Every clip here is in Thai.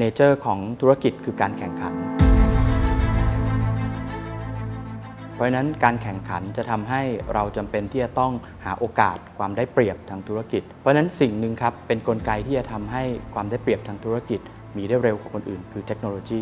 เนเจอร์ของธุรกิจคือการแข่งขัน เพราะนั้นการแข่งขันจะทำให้เราจำเป็นที่จะต้องหาโอกาสความได้เปรียบทางธุรกิจ เพราะนั้นสิ่งหนึ่งครับเป็นนกลไกที่จะทำให้ความได้เปรียบทางธุรกิจ มีได้เร็วกว่าคนอื่น คือเทคโนโลยี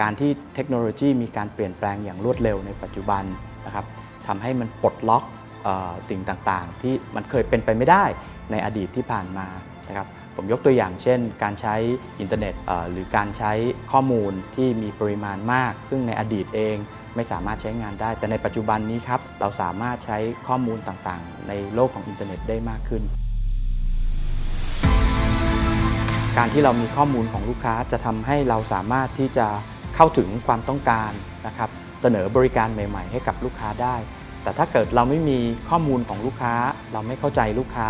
การที่เทคโนโลยีมีการเปลี่ยนแปลงอย่างรวดเร็วในปัจจุบันนะครับทำให้มันปลดล็อกออสิ่งต่างๆ ที่มันเคยเป็นไปไม่ได้ในอดีตที่ผ่านมา นะครับผมยกตัวอย่างเช่น การใช้อินเทอร์เน็ตหรือการใช้ข้อมูลที่มีปริมาณมาก ซึ่งในอดีตเองไม่สามารถใช้งานได้ แต่ในปัจจุบันนี้ครับเราสามารถใช้ข้อมูลต่างๆ ในโลกของอินเทอร์เน็ตได้มากขึ้น การที่เรามีข้อมูลของลูกค้าจะทำให้เราสามารถที่จะเข้าถึงความต้องการนะครับเสนอบริการใหม่ ๆ ให้กับลูกค้าได้ แต่ถ้าเกิดเราไม่มีข้อมูลของลูกค้า เราไม่เข้าใจลูกค้า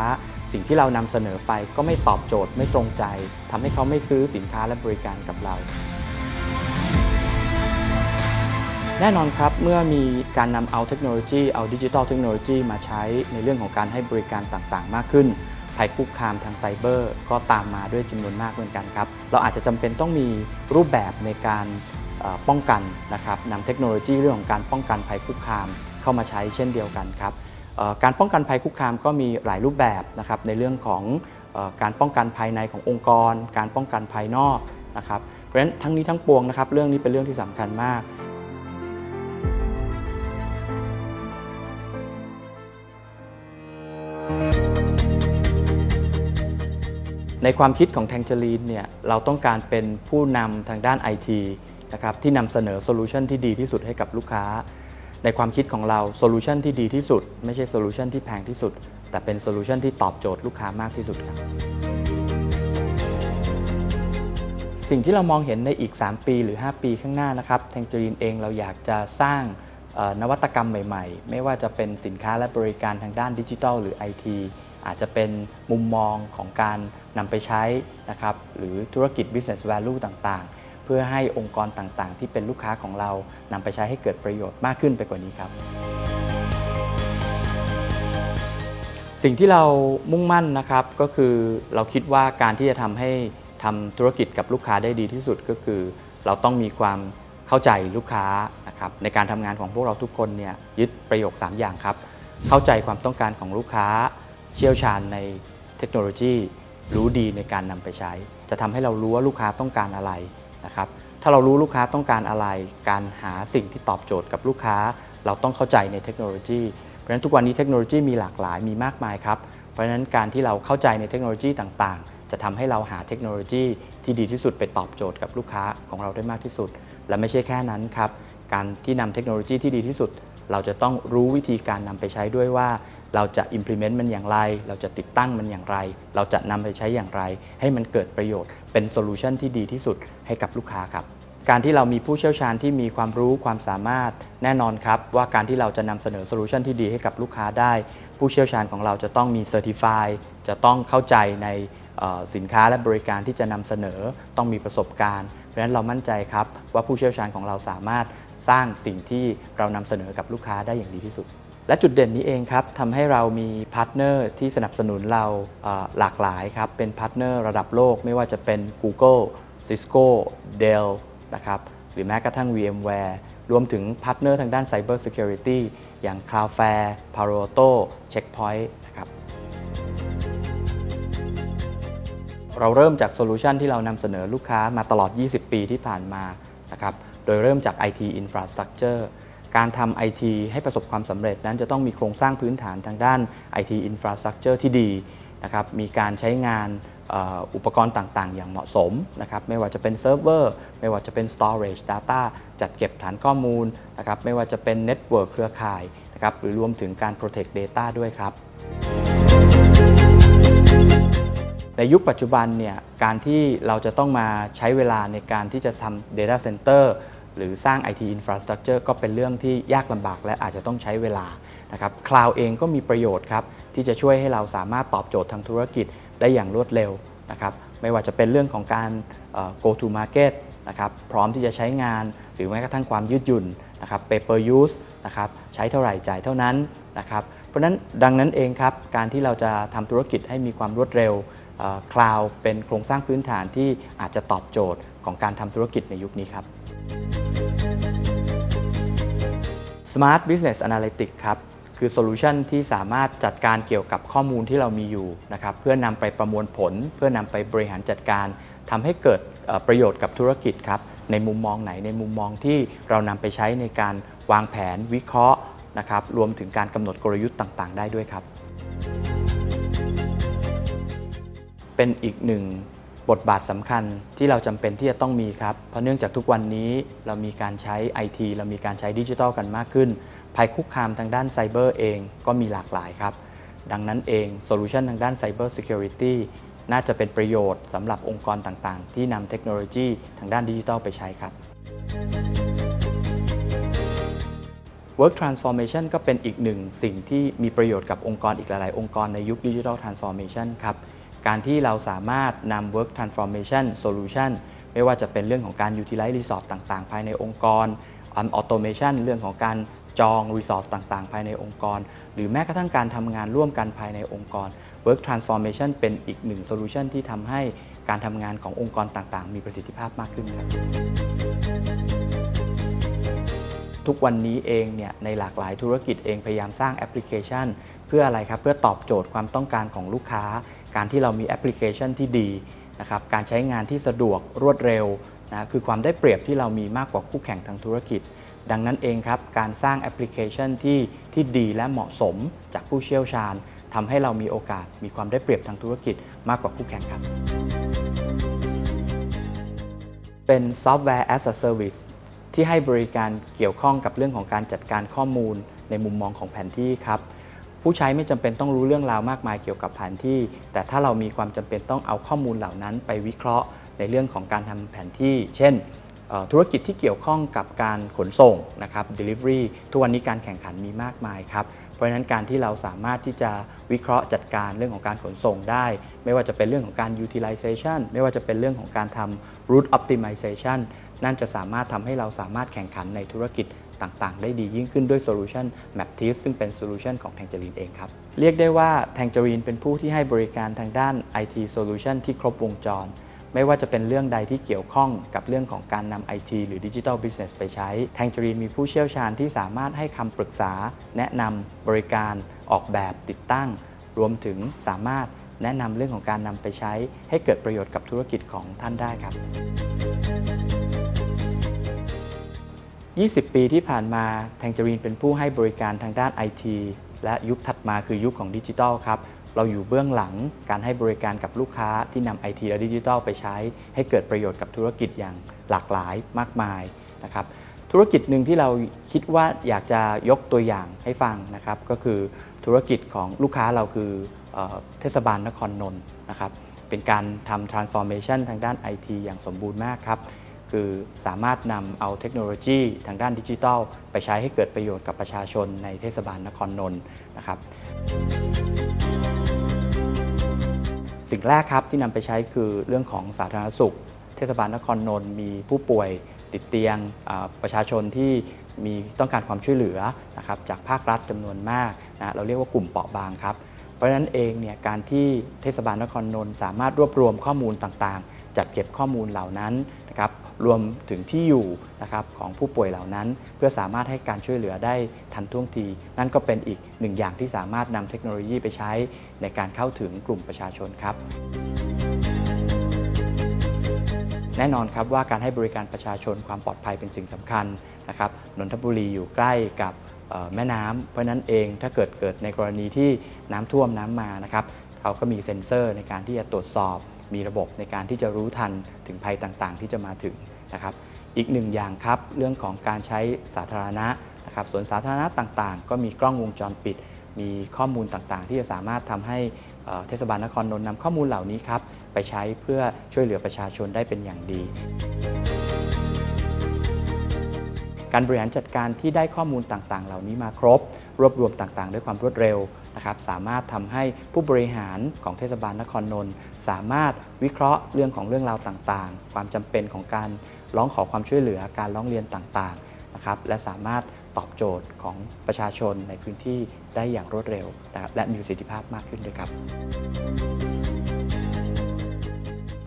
สิ่งที่เรานำเสนอไปก็ไม่ตอบโจทย์ไม่ตรงใจทำให้เขาไม่ซื้อสินค้าและบริการกับเรา แน่นอนครับเมื่อมีการนำเอาเทคโนโลยีเอาดิจิทัลเทคโนโลยีมาใช้ในเรื่องของการให้บริการต่างๆ มากขึ้นภัยคุกคามทางไซเบอร์ ก็ตามมาด้วยจำนวนมากเหมือนกันครับ เราอาจจะจำเป็นต้องมีรูปแบบในการป้องกันนะครับนำเทคโนโลยีเรื่องของการป้องกันภัยคุกคามเข้ามาใช้เช่นเดียวกันครับ การป้องกันภัยคุกคามก็มีหลายรูปแบบนะครับในเรื่องของการป้องกันภายในขององค์กร การป้องกันภายนอกนะครับเพราะฉะนั้นทั้งนี้ทั้งปวงนะครับเรื่องนี้เป็นเรื่องที่สำคัญมากในความคิดของแทงเจลีนเนี่ยเราต้องการเป็นผู้นำทางด้านไอทีนะครับที่นำเสนอโซลูชันที่ดีที่สุดให้กับลูกค้า ในความคิดของเราโซลูชันที่ดีที่สุด ไม่ใช่โซลูชันที่แพงที่สุด แต่เป็นโซลูชันที่ตอบโจทย์ลูกค้ามากที่สุดครับสิ่งที่เรามองเห็นในอีก 3 ปีหรือ 5 ปีข้างหน้านะครับแทงเจลีนเองเราอยากจะสร้างนวัตกรรมใหม่ ๆ ไม่ว่าจะเป็นสินค้าและบริการทางด้านดิจิทัลหรือ IT อาจจะเป็นมุมมองของการนำไปใช้นะครับหรือธุรกิจ business value ต่างๆ เพื่อให้องค์กรต่างๆ ที่เป็นลูกค้าของเรานำไปใช้ให้เกิดประโยชน์มากขึ้นไปกว่านี้ครับ สิ่งที่เรามุ่งมั่นนะครับก็คือเราคิดว่าการที่จะทำให้ทำธุรกิจกับลูกค้าได้ดีที่สุดก็คือ เราต้องมีความเข้าใจลูกค้านะครับในการทำงานของพวกเราทุกคนเนี่ยยึดประโยค 3 อย่างครับ เข้าใจความต้องการของลูกค้า เชี่ยวชาญในเทคโนโลยี รู้ดีในการนำไปใช้ จะทำให้เรารู้ว่าลูกค้าต้องการอะไร นะครับถ้าเรารู้ลูกค้าต้องการอะไร การหาสิ่งที่ตอบโจทย์กับลูกค้า เราต้องเข้าใจในเทคโนโลยีเพราะฉะนั้นทุกวันนี้เทคโนโลยีมีหลากหลายมีมากมายครับเพราะฉะนั้นการที่เราเข้าใจในเทคโนโลยีต่างๆ จะทำให้เราหาเทคโนโลยีที่ดีที่สุดไปตอบโจทย์กับลูกค้าของเราได้มากที่สุด และไม่ใช่แค่นั้นครับการที่นำเทคโนโลยีที่ดีที่สุด เราจะต้องรู้วิธีการนำไปใช้ด้วยว่า เราจะ implement มันอย่างไร เราจะติดตั้งมันอย่างไร เราจะนำไปใช้อย่างไร ให้มันเกิดประโยชน์ เป็นโซลูชันที่ดีที่สุดให้กับลูกค้าครับ การที่เรามีผู้เชี่ยวชาญที่มีความรู้ความสามารถแน่นอนครับ ว่าการที่เราจะนำเสนอโซลูชันที่ดีให้กับลูกค้าได้ ผู้เชี่ยวชาญของเราจะต้องมีเซอร์ติฟายจะต้องเข้าใจในสินค้าและบริการที่จะนำเสนอต้องมีประสบการณ์เพราะฉะนั้นเรามั่นใจครับว่าผู้เชี่ยวชาญของเราสามารถสร้างสิ่งที่เรานำเสนอกับลูกค้าได้อย่างดีที่สุด และจุดเด่นนี้เองครับทำให้เรามีพาร์ทเนอร์ที่สนับสนุนเราหลากหลายครับ เป็นพาร์ทเนอร์ระดับโลก ไม่ว่าจะเป็น Google Cisco Dell นะครับหรือแม้กระทั่ง VMware รวมถึงพาร์ทเนอร์ทางด้าน Cyber Security อย่าง Cloudflare Palo Alto Checkpoint นะครับเราเริ่มจากโซลูชันที่เรานำเสนอลูกค้ามาตลอด 20 ปีที่ผ่านมานะครับโดยเริ่มจาก IT Infrastructure การทำ IT ให้ประสบความสำเร็จนั้นจะต้องมีโครงสร้างพื้นฐานทางด้าน IT Infrastructure ที่ดีนะครับมีการใช้งานอุปกรณ์ต่าง ๆ อย่างเหมาะสมนะครับไม่ว่าจะเป็นเซิร์ฟเวอร์ไม่ว่าจะเป็น Storage Data จัดเก็บฐานข้อมูลนะครับไม่ว่าจะเป็น Network เครือข่ายนะครับหรือรวมถึงการ Protect Data ด้วยครับ ในยุคปัจจุบันเนี่ยการที่เราจะต้องมาใช้เวลาในการที่จะทำ Data Center หรือสร้าง IT Infrastructure ก็เป็นเรื่องที่ยากลำบากและอาจจะต้องใช้เวลานะครับคลาวเองก็มีประโยชน์ครับที่จะช่วยให้เราสามารถตอบโจทย์ทางธุรกิจได้อย่างรวดเร็วนะครับไม่ว่าจะเป็นเรื่องของการ go to market นะครับพร้อมที่จะใช้งานหรือแม้กระทั่งความยืดหยุ่นนะครับ pay per use นะครับใช้เท่าไหร่จ่ายเท่านั้นนะครับเพราะฉะนั้นดังนั้นเองครับการที่เราจะทำธุรกิจให้มีความรวดเร็วคลาวเป็นโครงสร้างพื้นฐานที่อาจจะตอบโจทย์ของการทำธุรกิจในยุคนี้ครับ Smart Business Analytics ครับคือโซลูชันที่สามารถจัดการเกี่ยวกับข้อมูลที่เรามีอยู่นะครับเพื่อนำไปประมวลผล เพื่อนำไปบริหารจัดการทำให้เกิดประโยชน์กับธุรกิจครับในมุมมองไหนในมุมมองที่เรานำไปใช้ในการวางแผนวิเคราะห์นะครับรวมถึงการกำหนดกลยุทธ์ต่าง ๆ ได้ด้วยครับ เป็นอีกหนึ่ง บทบาทสำคัญที่เราจำเป็นที่จะต้องมีครับ เพราะเนื่องจากทุกวันนี้เรามีการใช้ IT เรามีการใช้ดิจิทัลกันมากขึ้น ภัยคุกคามทางด้านไซเบอร์เองก็มีหลากหลายครับ ดังนั้นเองโซลูชันทางด้าน Cyber Security น่าจะเป็นประโยชน์สำหรับองค์กรต่างๆ ที่นำเทคโนโลยีทางด้านดิจิทัลไปใช้ครับ Work Transformation ก็เป็นอีกหนึ่งสิ่งที่มีประโยชน์กับองค์กรอีกหลาย ๆ องค์กรในยุค Digital Transformation ครับ การที่เราสามารถนำ Work Transformation Solution ไม่ว่าจะเป็นเรื่องของการ Utilize Resource ต่างๆ ภายในองค์กร Automation เรื่องของการจอง Resource ต่างๆ ภายในองค์กร หรือแม้กระทั่งการทำงานร่วมกันภายในองค์กร Work Transformation เป็นอีกหนึ่งโซลูชันที่ทำให้การทำงานขององค์กรต่างๆ มีประสิทธิภาพมากขึ้นครับทุกวันนี้เองเนี่ยในหลากหลายธุรกิจเองพยายามสร้างแอปพลิเคชัน เพื่ออะไรครับเพื่อตอบโจทย์ความต้องการของลูกค้า การที่เรามีแอปพลิเคชันที่ดีนะครับการใช้งานที่สะดวกรวดเร็วนะคือความได้เปรียบที่เรามีมากกว่าคู่แข่งทางธุรกิจ ดังนั้นเองครับการสร้างแอปพลิเคชันที่ที่ดีและเหมาะสมจากผู้เชี่ยวชาญทำให้เรามีโอกาสมีความได้เปรียบทางธุรกิจมากกว่าคู่แข่งครับ เป็นซอฟต์แวร์ as a service ที่ให้บริการเกี่ยวข้องกับเรื่องของการจัดการข้อมูลในมุมมองของแผนที่ครับ ผู้ใช้ไม่จำเป็นต้องรู้เรื่องราวมากมายเกี่ยวกับแผนที่ แต่ถ้าเรามีความจำเป็นต้องเอาข้อมูลเหล่านั้นไปวิเคราะห์ในเรื่องของการทำแผนที่ เช่นธุรกิจที่เกี่ยวข้องกับการขนส่งนะครับ delivery ทุกวันนี้การแข่งขันมีมากมายครับ เพราะฉะนั้นการที่เราสามารถที่จะวิเคราะห์จัดการเรื่องของการขนส่งได้ ไม่ว่าจะเป็นเรื่องของการ utilization ไม่ว่าจะเป็นเรื่องของการทำ route optimization นั่นจะสามารถทำให้เราสามารถแข่งขันในธุรกิจ ต่างๆ ได้ดียิ่งขึ้นด้วยโซลูชัน Maptis ซึ่งเป็นโซลูชันของ Tangerine เองครับ เรียกได้ว่า Tangerine เป็นผู้ที่ให้บริการทางด้าน IT Solution ที่ครบวงจร ไม่ว่าจะเป็นเรื่องใดที่เกี่ยวข้องกับเรื่องของการนำ IT หรือ Digital Business ไปใช้ Tangerine มีผู้เชี่ยวชาญที่สามารถให้คำปรึกษา แนะนำบริการออกแบบติดตั้ง รวมถึงสามารถแนะนำเรื่องของการนำไปใช้ ให้เกิดประโยชน์กับธุรกิจของท่านได้ครับ 20 ปีที่ผ่านมา Tangerine เป็นผู้ให้บริการทางด้าน IT และยุคถัดมาคือยุคของดิจิทัลครับ เราอยู่เบื้องหลังการให้บริการกับลูกค้าที่นำ IT และดิจิทัลไปใช้ ให้เกิดประโยชน์กับธุรกิจอย่างหลากหลายมากมายนะครับ ธุรกิจหนึ่งที่เราคิดว่าอยากจะยกตัวอย่างให้ฟังนะครับ ก็คือธุรกิจของลูกค้าเราคือเออเทศบาลนครนนท์นะครับ เป็นการทำ transformation ทางด้าน IT อย่างสมบูรณ์มากครับ คือสามารถนำเอาเทคโนโลยีทางด้านดิจิทัล ไปใช้ให้เกิดประโยชน์กับประชาชนในเทศบาลนครนนท์นะครับสิ่งแรกครับที่นำไปใช้คือเรื่องของสาธารณสุข เทศบาลนครนนท์มีผู้ป่วยติดเตียงประชาชนที่มีต้องการความช่วยเหลือนะครับจากภาครัฐจำนวนมากนะเราเรียกว่ากลุ่มเปราะบางครับ เพราะฉะนั้นเองเนี่ยการที่เทศบาลนครนนท์สามารถรวบรวมข้อมูลต่างๆ จัดเก็บข้อมูลเหล่านั้นนะครับ รวมถึงที่อยู่นะครับของผู้ป่วยเหล่านั้น เพื่อสามารถให้การช่วยเหลือได้ทันท่วงที นั่นก็เป็นอีกหนึ่งอย่างที่สามารถนำเทคโนโลยีไปใช้ในการเข้าถึงกลุ่มประชาชนครับ แน่นอนครับว่าการให้บริการประชาชนความปลอดภัยเป็นสิ่งสำคัญนะครับนนทบุรีอยู่ใกล้กับแม่น้ำเพราะฉะนั้นเองถ้าเกิดเกิดในกรณีที่น้ำท่วมน้ำมานะครับ เขาก็มีเซ็นเซอร์ในการที่จะตรวจสอบ มีระบบในการที่จะรู้ทันถึงภัยต่างๆ ที่จะมาถึงนะครับ อีกหนึ่งอย่างครับ เรื่องของการใช้สาธารณะนะครับสวนสาธารณะต่างๆ ก็มีกล้องวงจรปิด มีข้อมูลต่างๆ ที่จะสามารถทำให้เทศบาลนครนนท์นำข้อมูลเหล่านี้ครับไปใช้เพื่อช่วยเหลือประชาชนได้เป็นอย่างดี การบริหารจัดการที่ได้ข้อมูลต่างๆ เหล่านี้มาครบ รวบรวมต่างๆ ด้วยความรวดเร็ว นะครับสามารถทำให้ผู้บริหารของเทศบาลนครนนท์สามารถวิเคราะห์เรื่องของเรื่องราวต่างๆ ความจำเป็นของการร้องขอความช่วยเหลือการร้องเรียนต่างๆนะครับและสามารถตอบโจทย์ของประชาชนในพื้นที่ได้อย่างรวดเร็วนะครับและมีประสิทธิภาพมากขึ้นด้วยครับ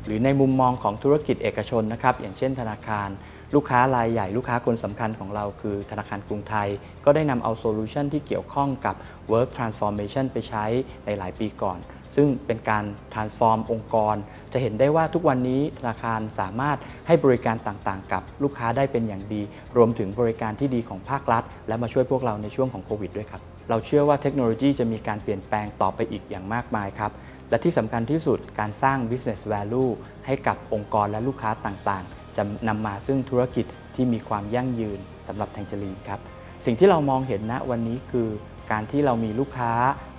หรือในมุมมองของธุรกิจเอกชนนะครับ อย่างเช่นธนาคาร ลูกค้ารายใหญ่ลูกค้าคนสำคัญของเราคือธนาคารกรุงไทย ก็ได้นำเอาโซลูชันที่เกี่ยวข้องกับ Work Transformation ไปใช้ในหลายปีก่อน ซึ่งเป็นการ transform องค์กร จะเห็นได้ว่าทุกวันนี้ธนาคารสามารถให้บริการต่างๆ กับลูกค้าได้เป็นอย่างดี รวมถึงบริการที่ดีของภาครัฐ และมาช่วยพวกเราในช่วงของโควิดด้วยครับเราเชื่อว่าเทคโนโลยีจะมีการเปลี่ยนแปลงต่อไปอีกอย่างมากมายครับและที่สำคัญที่สุดการสร้าง business value ให้กับองค์กรและลูกค้าต่างๆ จะนำมาซึ่งธุรกิจที่มีความยั่งยืนสำหรับแทงเจลีนครับสิ่งที่เรามองเห็นณวันนี้คือการที่เรามีลูกค้า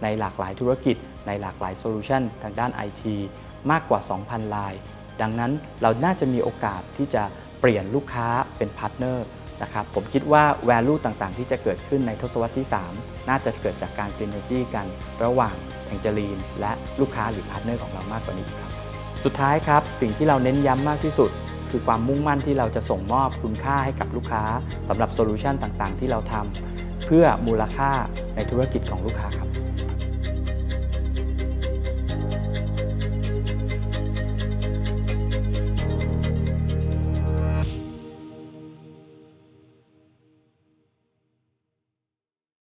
ในหลากหลายธุรกิจ ในหลากหลายโซลูชันทางด้าน IT มากกว่า 2,000 ลาย ดังนั้นเราน่าจะมีโอกาสที่จะเปลี่ยนลูกค้าเป็นพาร์ทเนอร์นะครับผมคิดว่า value ต่างๆ ที่จะเกิดขึ้นในทศวรรษที่ 3 น่าจะเกิดจากการ synergy กันระหว่างแทงเจลีนและลูกค้าหรือพาร์ทเนอร์ของเรามากกว่านี้ครับ สุดท้ายครับ สิ่งที่เราเน้นย้ำมากที่สุด คือความมุ่งมั่นที่เราจะส่งมอบคุณค่าให้กับลูกค้าสำหรับโซลูชันต่างๆ ที่เราทำเพื่อมูลค่าในธุรกิจของลูกค้าครับ